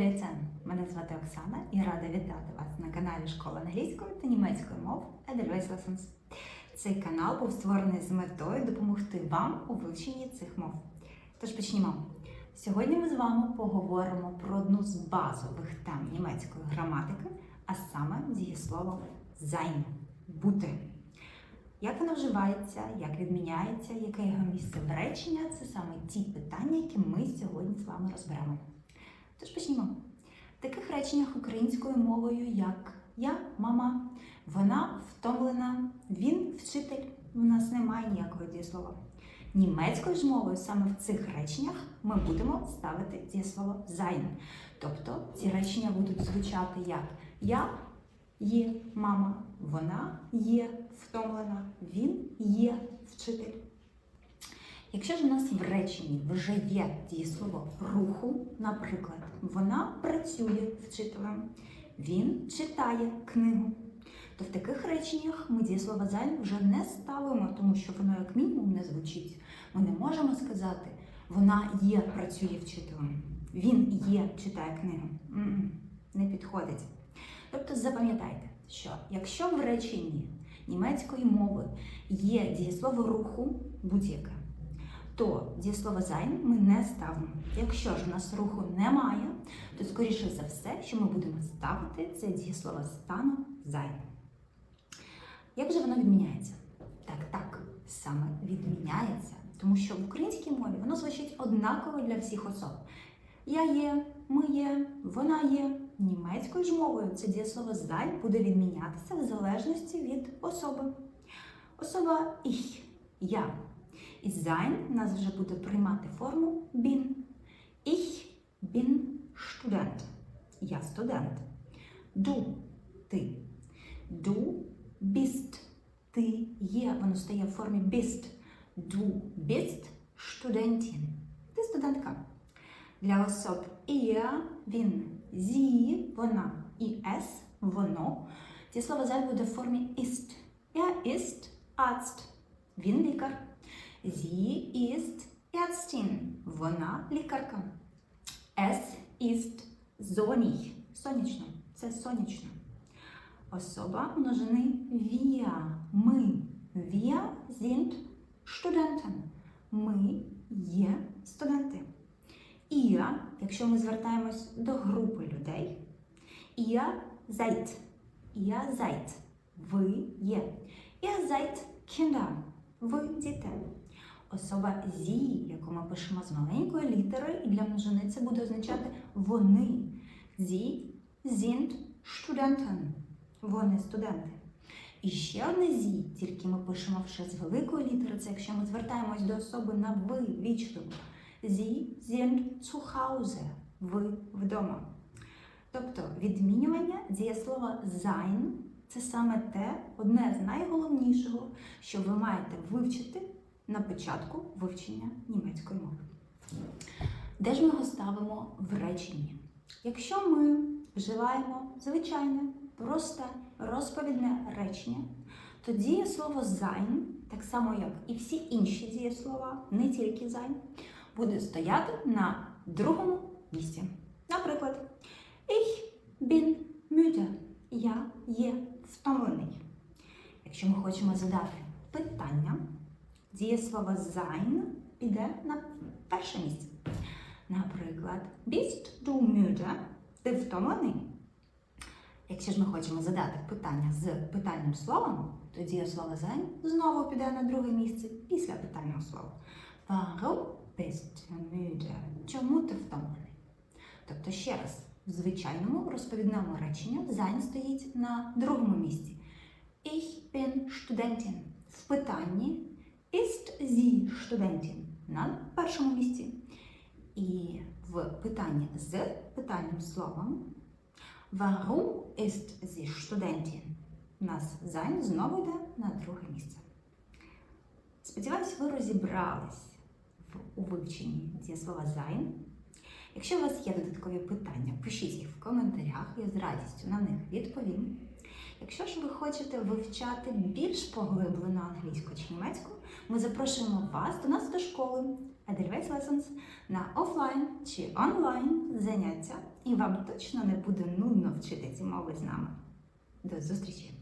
Лейцен. Мене звати Оксана і рада вітати вас на каналі Школа англійської та німецької мов Edelweiss Lessons. Цей канал був створений з метою допомогти вам у вивченні цих мов. Тож почнімо. Сьогодні ми з вами поговоримо про одну з базових тем німецької граматики, а саме дієслово sein – бути. Як воно вживається, як відміняється, яке його місце в речення це саме ті питання, які ми сьогодні з вами розберемо. Тож почнімо. В таких реченнях українською мовою, як я, мама, вона втомлена, він вчитель. У нас немає ніякого дієслова. Німецькою ж мовою саме в цих реченнях ми будемо ставити дієслово sein. Тобто ці речення будуть звучати як я є мама, вона є втомлена, він є вчитель. Якщо ж у нас в реченні вже є дієслово руху, наприклад, вона працює вчителем, він читає книгу, то в таких реченнях ми дієслово sein вже не ставимо, тому що воно як мінімум не звучить. Ми не можемо сказати, вона є працює вчителем, він є читає книгу. Не підходить. Тобто запам'ятайте, що якщо в реченні німецької мови є дієслово руху будь-яке, то дієслово sein ми не ставимо. Якщо ж у нас руху немає, то скоріше за все, що ми будемо ставити це дієслово стану sein. Як же воно відміняється? Так, так, саме відміняється, тому що в українській мові воно звучить однаково для всіх особ. Я є, ми є, вона є. Німецькою ж мовою це дієслово sein буде відмінятися в залежності від особи. Особа ich – я. І sein у нас вже буде приймати форму bin. Ich bin Student. Я студент. Du – ти. Du bist – ти є. Воно стає в формі bist. Du bist Studentin. Ти студентка. Для особ ihr – він, sie – вона і es – воно. Ці слова sein буде в формі ist. Er ist Arzt. Він лікар. Sie ist Ärztin. Вона лікарка. Es ist sonnig. Сонячно. Це сонячно. Особа множини wir. Ми. Wir sind Studenten. Ми є студенти. Ihr, якщо ми звертаємось до групи людей, ihr seid. Ihr seid. Ви є. Ihr seid Kinder. Ви діти. Особа зі, яку ми пишемо з маленької літери, і для множини це буде означати вони. Sie sind Studenten. Вони студенти. І ще одне зі, тільки ми пишемо вже з великої літери, це якщо ми звертаємось до особи на ви вічливо. Sie sind zu Hause. Ви вдома. Тобто відмінювання дієслова sein це саме те, одне з найголовнішого, що ви маєте вивчити на початку вивчення німецької мови. Де ж ми його ставимо в реченні? Якщо ми вживаємо звичайне, просте, розповідне речення, то дієслово sein, так само як і всі інші дієслова, не тільки sein, буде стояти на другому місці. Наприклад, ich bin müde. Я є втомлений. Якщо ми хочемо задати питання, дієслово sein піде на перше місце. Наприклад, bist du müde? Ти втомлений? Якщо ж ми хочемо задати питання з питальним словом, то дієслово sein знову піде на друге місце після питального слова. Warum bist du müde? Чому ти втомлений? Тобто, ще раз, в звичайному розповідному реченні sein стоїть на другому місці. Ich bin Studentin. В питанні ist sie Studentin на першому місці. І в питанні з питальним словом Warum ist sie Studentin? У нас sein знову йде на друге місце. Сподіваюсь, ви розібрались у вивченні дієслова sein. Якщо у вас є додаткові питання, пишіть їх в коментарях, я з радістю на них відповім. Якщо ж ви хочете вивчати більш поглиблено англійську чи німецьку, ми запрошуємо вас до нас до школи Edelweiss Lessons на офлайн чи онлайн заняття, і вам точно не буде нудно вчити ці мови з нами. До зустрічі!